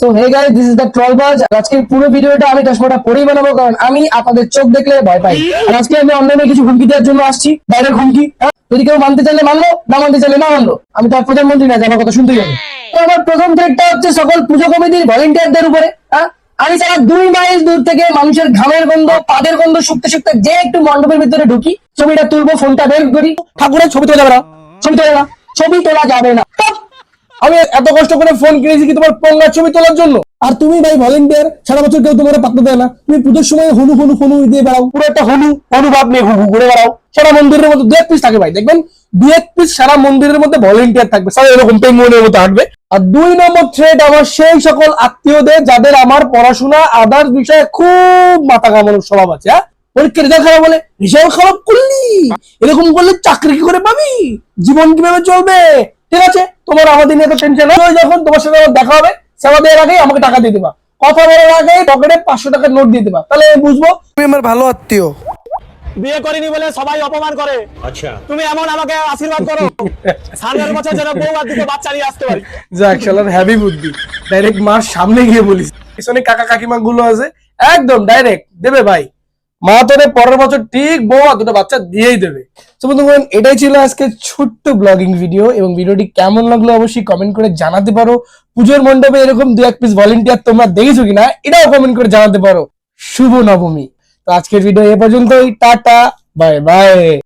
So hey guys this is the Troll Baaz আজকে পুরো ভিডিওটা আমি চশমাটা পরেই বানাবো, কারণ আমি আপনাদের চোখ দেখলে ভয় পাই। আর আজকে আমি অনলাইনে কিছু হুমকি দেওয়ার জন্য আসছি ডাইরেক্ট হুমকি। হ্যাঁ? যদি কেউ মানতে চাইলে মানলো, না মানতে চাইলে না মানলো। আমি তো প্রধানমন্ত্রী না, আমার কথা শুনতেই হবে। তো আমার প্রথম থ্রেটটা হচ্ছে সকল পুজো কমিটির ভলেন্টিয়ারদের উপরে হ্যাঁ। আমি সারা দুই মাইল দূর থেকে মানুষের ঘামের গন্ধ, পাদের গন্ধ, শুকতে শুকতে যে একটু মণ্ডপের ভিতরে ঢুকি, ছবিটা তুলবো ফোনটা বের করি। ঠাকুরের ছবি তোলা যাবে ছবি তোলা না, ছবি তোলা যাবে না। আমি এত কষ্ট করে ফোন কিনেছি কি তোমার পঙ্গার ছবি তোলার জন্য? আর তুমি ভাই ভলেন্টিয়ার সারা বছর কেউ তোমার পাত্তা দেয় না। তুমি পুজোর সময় হনু হনু হনু দিয়ে বেড়াও। পুরো একটা হনু অনুভাব নিয়ে ঘুরু ঘুরে বেড়াও। সারা মন্দিরের মধ্যে দু এক পিস থাকে ভাই দেখবেন? দু এক পিস সারা মন্দিরের মধ্যে ভলেন্টিয়ার থাকবে। সারা এরকম পেঙ্গুনের মতো হাঁটবে। আর দুই নম্বর থ্রেড আমার সেই সকল আত্মীয়দের যাদের আমার পড়াশোনা আদার বিষয়ে খুব মাথা কামানোর স্বভাব আছে হ্যাঁ? পরীক্ষার রেজাল্ট খারাপ বলে রেজাল্ট খারাপ করলি? এরকম করলে চাকরি কি করে পাবি? জীবন কীভাবে চলবে? ঠিক আছে? তোমার আমাদের নিয়ে তো টেনশন হয় যখন তোমার সাথে আমার দেখা হবে সেবা দেওয়ার আগেই আমাকে টাকা দিয়ে দেবা। কথা বলার আগে পকেটে পাঁচশো টাকার নোট দিয়ে দেবা। তাহলে বুঝব। তুমি আমার ভালো আত্মীয়। বিয়ে করিনি বলে সবাই অপমান করে। আচ্ছা। তুমি এমন আমাকে আশীর্বাদ করো। সামনের বছর যেন বউ আর দুটো বাচ্চা নিয়ে আসতে পারি। যাক শালার হ্যাভি বুদ্ধি। ডাইরেক্ট মার সামনে গিয়ে বলিস। পিছনে কাকা কাকিমা গুলো আছে। একদম ডাইরেক্ট দেবে ভাই। মা তোরে পরের বছর ঠিক বউ দুটো বাচ্চা দিয়েই দেবে। তো বন্ধুগণ, এটাই ছিল আজকে ছোট্ট ব্লগিং ভিডিও এবং ভিডিওটি কেমন লাগল অবশ্যই কমেন্ট করে জানাতে পারো। পুজোর মণ্ডপে এরকম দু এক পিস ভলেন্টিয়ার তোমরা দেখেছ কিনা, এটাও কমেন্ট করে জানাতে পারো। শুভ নবমী। তো আজকের ভিডিও এ পর্যন্তই, টাটা বাই বাই